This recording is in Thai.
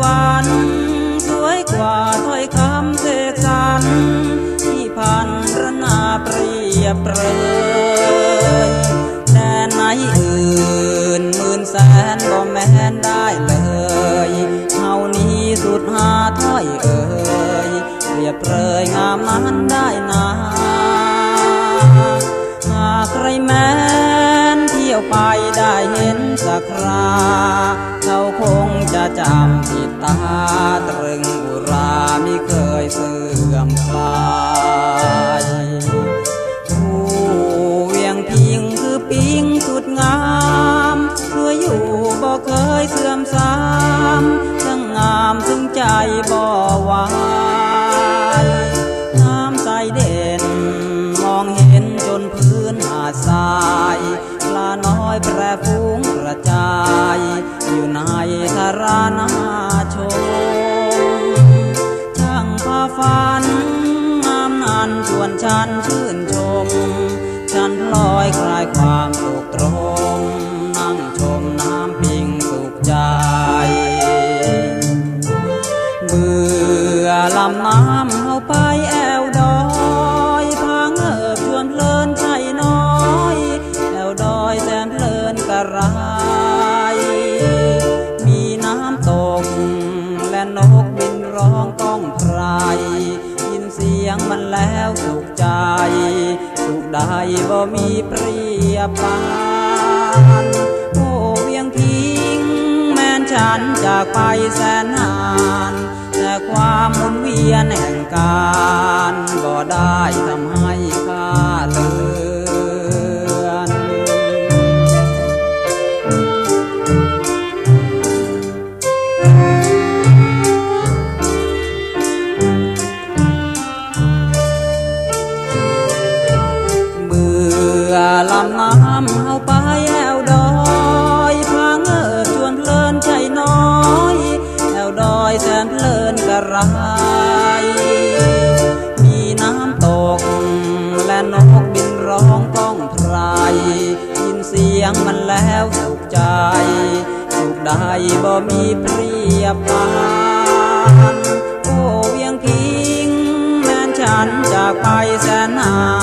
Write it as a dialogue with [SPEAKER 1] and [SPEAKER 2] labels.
[SPEAKER 1] วันสวยกว่าถ้อยคำเสกสรรที่พันรนาเปรียบเปรยแดนไหนอื่นหมื่นแสนก็แม้นได้เลยเท่านี้สุดหาถ้อยเอ่ยเปรียบเปรยงามนั้นได้นาหากใครแม้ ยวไปได้เห็นสักครา เขาคงจะจำติดตาตรึงอุรามิเคยเสื่อมคลายผู้เวียงพิงคือปิงสุดงามเพื่ออยู่บ่เคยเสื่อมสามทั้งงามซึ่งใจบ่หวา อยแปรฟูงกระจาย อยู่ในทารานาชมช่างพาฝันงามนันชวนฉันชื่นชม ฉันลอยคลายความสุขตรง นั่งชมน้ำปิงสุขใจ เบื่อลำน้ำ ยงมันแล้วสุขใจ สุขใดบ่มีเปรียบปานโอ้เวียงพิงแม้นฉันจากไปแสนนานแต่ความหมุนเวียนแห่งการบ่ได้ทำให้ อลำน้ำเอาไปแอวดอยพางเอิบชวนเพลินใจน้อยแอวดอยแสนเพลินกระไร มีน้ำตก และนกบินร้องก้องไพรยินเสียงมันแล้วสุขใจ สุขใดบ่มีเปรียบปานโอ้เวียงพิงแม้นฉันจากไปแสนนาน